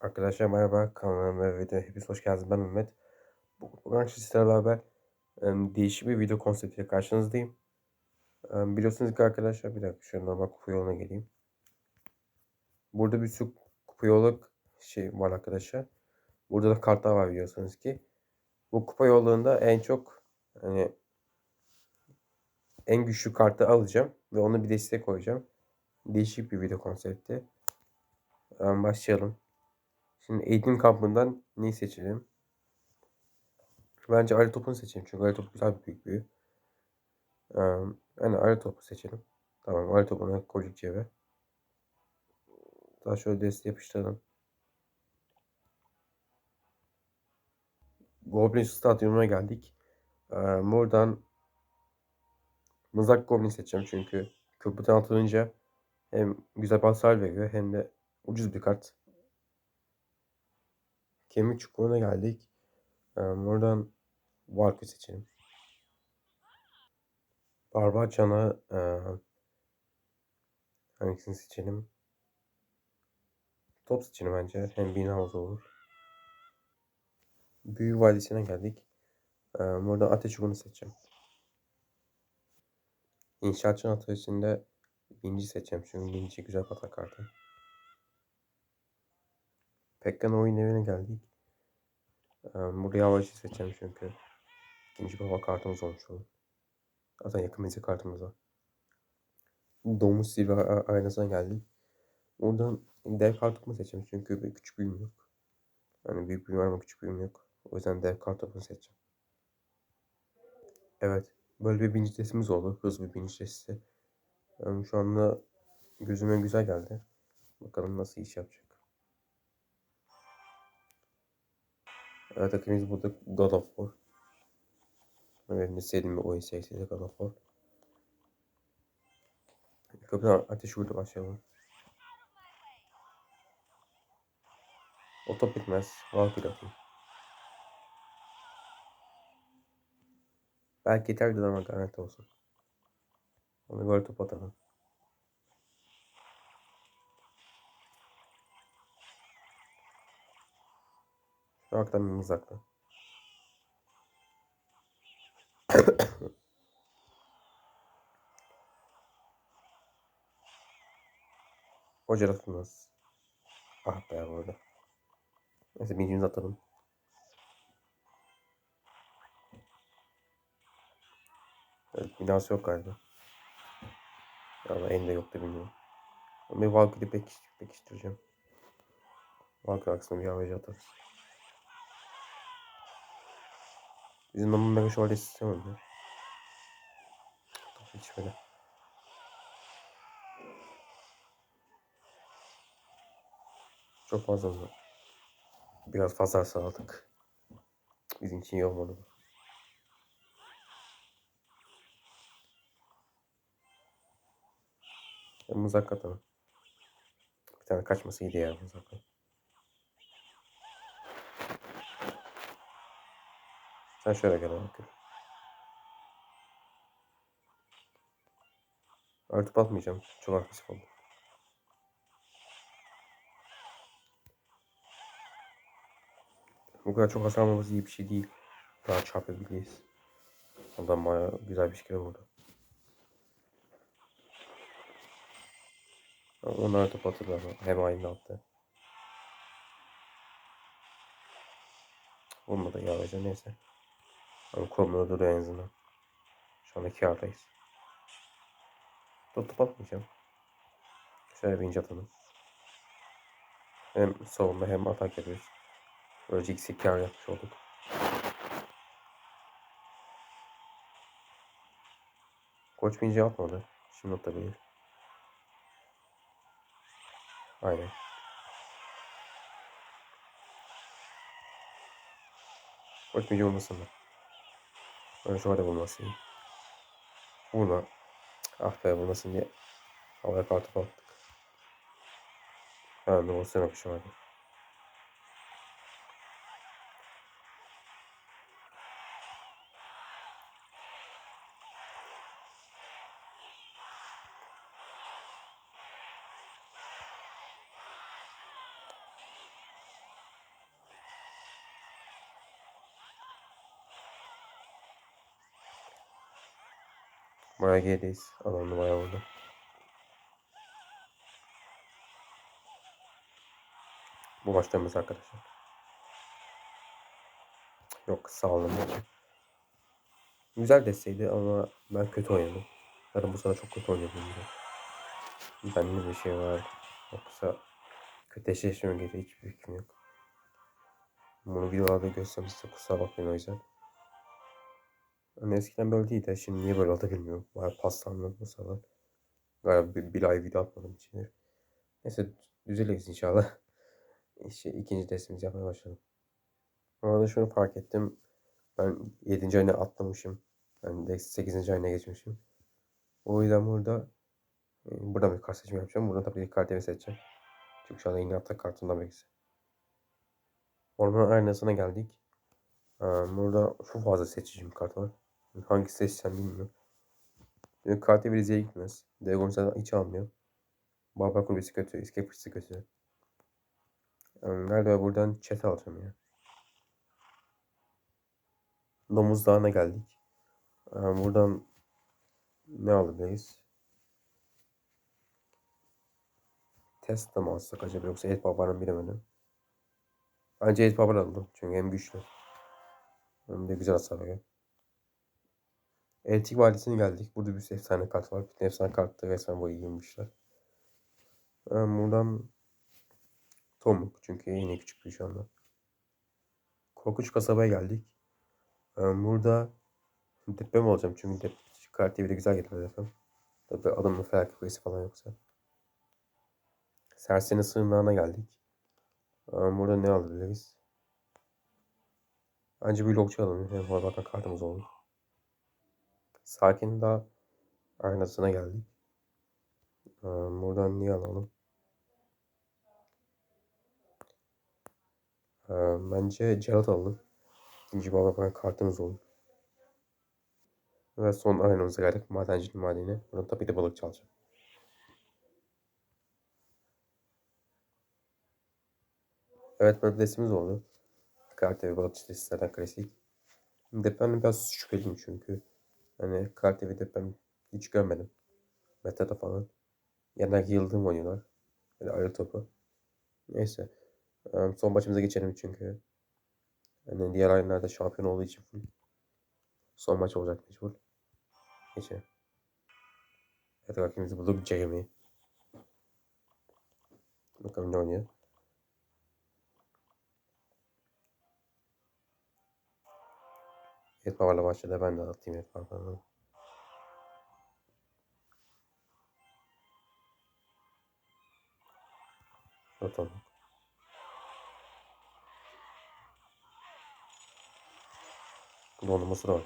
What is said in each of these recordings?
Arkadaşlar merhaba kanalıma ve videoya hepiniz hoş geldiniz. Ben Mehmet. Bugün sizlerle beraber değişik bir video konseptiyle karşınızdayım. Biliyorsunuz ki arkadaşlar bir dakika şöyle normal kupa yoluna geleyim. Burada bir sürü kupa yolu şey var arkadaşlar. Burada da kartlar var biliyorsunuz ki. Bu kupa yollarında en çok hani en güçlü kartı alacağım ve onu bir desteğe koyacağım. Değişik bir video konsepti. Başlayalım. Şimdi eğitim kampından neyi seçelim? Bence arı topunu seçelim. Çünkü arı topu güzel bir büyük büyü. Yani arı topu seçelim. Tamam arı topunu koyduk cebe. Daha şöyle desteği yapıştıralım. Goblin Stadyumuna geldik. Buradan Mızrak Goblin seçeceğim çünkü köprüden atılınca hem güzel hasar veriyor hem de ucuz bir kart. Kemik çukuruna geldik. Buradan Valkü seçelim. Barbar Can'a e, hangisini seçelim? Top seçelim bence. Hem bin havuz olur. Büyü Vadisi'ne geldik. Ee, buradan Ateş Çubuğunu seçeceğim. İnşaatçı ateşinde Binci seçeceğim. Çünkü Binci güzel patak kartı. Pekkan oyun evine geldik. Buraya havacı seçeceğim çünkü. ikinci baba kartımız olmuş olur. Zaten yakın menzil kartımız var. Domuz Silva a- aynasına geldik. Buradan dev kartopu seçeceğim çünkü bir küçük büyüm yok. Yani büyük büyüm var ama küçük büyüm yok. O yüzden dev kartopunu seçeceğim. Evet. Böyle bir birinci testimiz oldu. Hızlı bir birinci testi. Yani şu anda gözüme güzel geldi. Bakalım nasıl iş yapacak. Evet takımımız burada God of War. Benim de sevdiğim bir oyun serisi de God of War. Köprüden ateş vurdu başlayalım. O top bitmez. Valkyrie atayım. Belki yeterli ama garanti olsun. Onu böyle top atalım. Hoca da tutmaz. Ah be orada. Neyse bincimizi atalım. Evet, binası yok galiba. Ya da en de yok da bilmiyorum. Ama bir Valkyrie pek, pekiştireceğim. Valkyrie aksine bir havacı atarız. Bizim ama mega şövalye sistem öldü. Hiç böyle. Çok fazla oldu. Biraz fazla sağladık. Bizim için iyi olmadı Mızrak atalım. Bir tane kaçması iyiydi ya mızrakla. Sen şöyle gel bakayım. Artıp atmayacağım. Çok agresif oldu. Bu kadar çok hasar almamız iyi bir şey değil. Daha çarpabiliriz. Adam bayağı güzel bir şekilde vurdu. Onlar top ama hem aynı attı. Olmadı yavaşça neyse. Ama kolumda duruyor en azından. Şu anda kârdayız. Top top atmayacağım. Şöyle bir ince atalım. Hem savunma hem atak yapıyoruz. Böylece ikisi kâr yapmış olduk. Koç bince atmadı. Şimdi atabilir. Aynen. Koç bince olmasın da. Böyle şöyle bulması iyi. Vurma. Ah be bulmasın diye. Havaya kartı attık. Ha ne olsun yapışım hadi. Bayağı gerideyiz. Adamlı bayağı oldu. Bu başlamamız arkadaşlar. Yok sağ olun. Güzel desteydi ama ben kötü oynadım. Zaten bu sırada çok kötü oynadım. Bende bir şey var. Yoksa kötü eşleşmem gereği hiçbir fikrim yok. Bunu videolarda size kusura bakmayın o yüzden. Hani eskiden böyle değildi. Şimdi niye böyle oldu bilmiyorum. Bayağı paslandım bu sefer. Galiba bir, bir ay video atmadım için. Neyse düzeliriz inşallah. İşte ikinci testimizi yapmaya başladım. Bu arada şunu fark ettim. Ben 7. ayına atlamışım. Ben de 8. ayına geçmişim. O yüzden burada e, buradan bir kart seçimi yapacağım. Buradan tabii ki kart seçeceğim. Çünkü şu anda yeni yaptığı kartımdan birisi. Orman arenasına geldik. Burada çok fazla seçeceğim kart var. Hangisi seçsem bilmiyorum. Yani Karte bir Rize'ye gitmez. Dragon zaten hiç almıyor. Barbar kulübesi kötü. Escapers'ı kötü. Yani galiba buradan chat alacağım ya. Domuz Dağı'na geldik. Ee, Buradan ne alabiliriz? Tesla mı alsak acaba yoksa Et Baba'nın bilemedim. Bence Et Baba alalım çünkü hem güçlü. Hem de güzel hasar veriyor. Eltik Vadisi'ne geldik. Burada bir efsane kart var. Bütün efsane kartları resmen bu iyiymişler. Ee, Buradan Tomuk çünkü yine küçük bir şu anda. Korkunç kasabaya geldik. Ee, Burada deprem olacağım çünkü dep kart bir de güzel getirir deprem. Tabii adamın felak kulesi falan yoksa. Serseri sığınağına geldik. Ee, Burada ne alabiliriz? Bence bir logçu alalım. Hem bu zaten kartımız olur. Sakin Dağ aynasına geldik. Ee, Buradan niye alalım? Ee, Bence Gerald alalım. İkinci bakan kartımız olur. Ve son arenamıza geldik. Madencinin madeni. Buradan tabii de balık çalacağım. Evet destemiz oldu. Karte ve balıkçı destelerden klasik. Depremde biraz şüpheliyim çünkü. Hani karte ve deprem hiç görmedim. Meta'da falan. Genelde yıldırım oynuyorlar. Böyle ayrı topu. Neyse. Son maçımıza geçelim çünkü. Hani diğer aylarda şampiyon olduğu için. Son maç olacak mecbur. Geçelim. Evet rakibimizi bulduk Jeremy. Bakalım ne oynuyor. Evet Bavar'la başladı. Ben de atayım Evet Bavar'la. Atalım. Dondurması da var.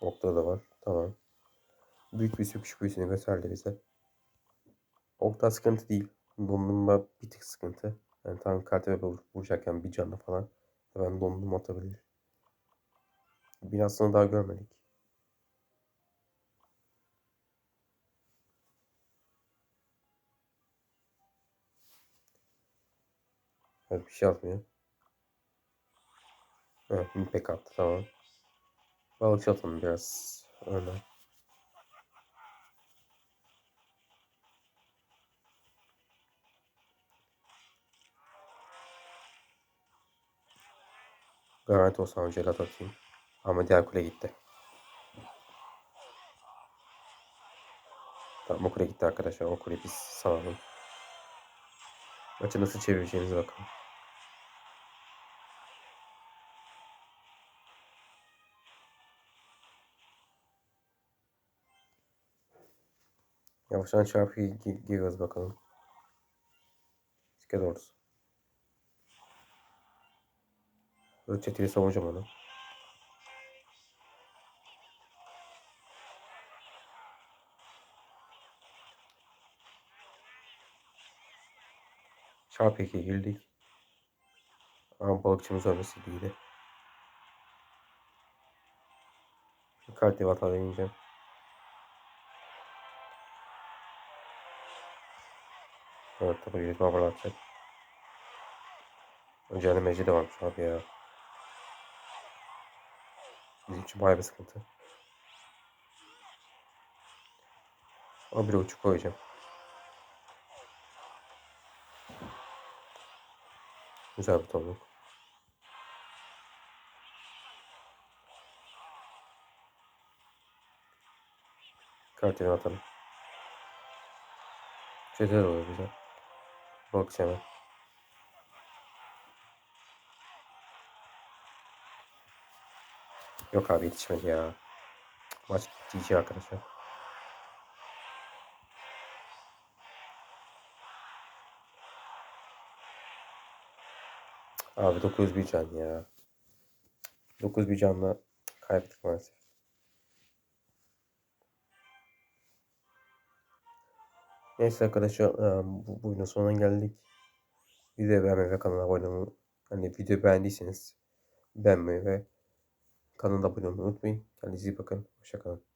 Okta da var. Tamam. Büyük bir söküş büyüsünü gösterdi bize. Okta sıkıntı değil. Dondurma bir tık sıkıntı. Yani tam kartı ve vuracakken bir canlı falan. Hemen dondurma atabilir. Binasını daha görmedik. Evet bir şey atmıyor. Evet pek attı tamam. Balıkçı atalım biraz öyle. Garanti olsam celat atayım. Ama diğer kule gitti. Tamam o kule gitti arkadaşlar. O kule biz salalım. Maçı nasıl çevireceğimize bakalım. Yavaştan çarpıyı gi- giriyoruz bakalım. Sike doğrusu. Böyle çeteli savunacağım onu. Çarpı 2'ye girdik. Ama balıkçımız ölmesi değildi. Kart dev hata deneyeceğim. Evet tabii yürütme haber atacak. Önce hani meci de varmış abi ya. Bizim için bayağı bir sıkıntı. Ama bir uçuk koyacağım. Güzel bir tomruk. Kartını atalım. Güzel olur güzel. Bak. Yok abi yetişmedi ya. Maç GG arkadaşlar. Abi 9 bir can ya. 9 bir canla kaybettik maalesef. Neyse arkadaşlar bu, bu videonun sonuna geldik. Videoyu beğenmeyi ve kanala abone olmayı hani video beğendiyseniz beğenmeyi ve kanala abone olmayı unutmayın. Kendinize iyi bakın. Hoşçakalın.